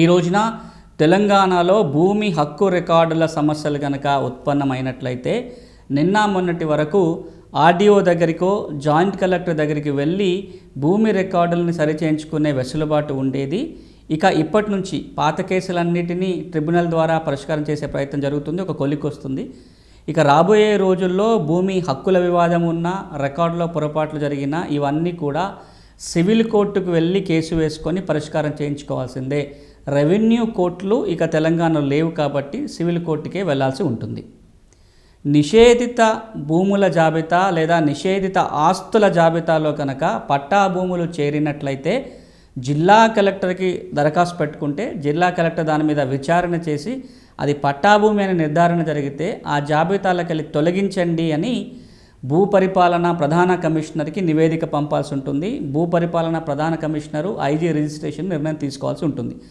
ఈ రోజున తెలంగాణలో భూమి హక్కు రికార్డుల సమస్యలు కనుక ఉత్పన్నమైనట్లయితే నిన్న మొన్నటి వరకు ఆర్డీఓ దగ్గరికో జాయింట్ కలెక్టర్ దగ్గరికి వెళ్ళి భూమి రికార్డులను సరిచేయించుకునే వెసులుబాటు ఉండేది. ఇక ఇప్పటి నుంచి పాత కేసులన్నిటినీ ట్రిబ్యునల్ ద్వారా పరిష్కారం చేసే ప్రయత్నం జరుగుతుంది ఒక కొలిక్ వస్తుంది. ఇక రాబోయే రోజుల్లో భూమి హక్కుల వివాదం ఉన్న రికార్డులో పొరపాట్లు జరిగిన ఇవన్నీ కూడా సివిల్ కోర్టుకు వెళ్ళి కేసు వేసుకొని పరిష్కారం చేయించుకోవాల్సిందే. రెవెన్యూ కోర్టులు ఇక తెలంగాణలో లేవు కాబట్టి సివిల్ కోర్టుకే వెళ్ళాల్సి ఉంటుంది. నిషేధిత భూముల జాబితా లేదా నిషేధిత ఆస్తుల జాబితాలో కనుక పట్టా భూములు చేరినట్లయితే జిల్లా కలెక్టర్కి దరఖాస్తు పెట్టుకుంటే జిల్లా కలెక్టర్ దాని మీద విచారణ చేసి అది పట్టాభూమి అని నిర్ధారణ జరిగితే ఆ జాబితాలకెళ్ళి తొలగించండి అని భూపరిపాలన ప్రధాన కమిషనర్కి నివేదిక పంపాల్సి ఉంటుంది. భూపరిపాలన ప్రధాన కమిషనరు ఐజీ రిజిస్ట్రేషన్ నిర్ణయం తీసుకోవాల్సి ఉంటుంది.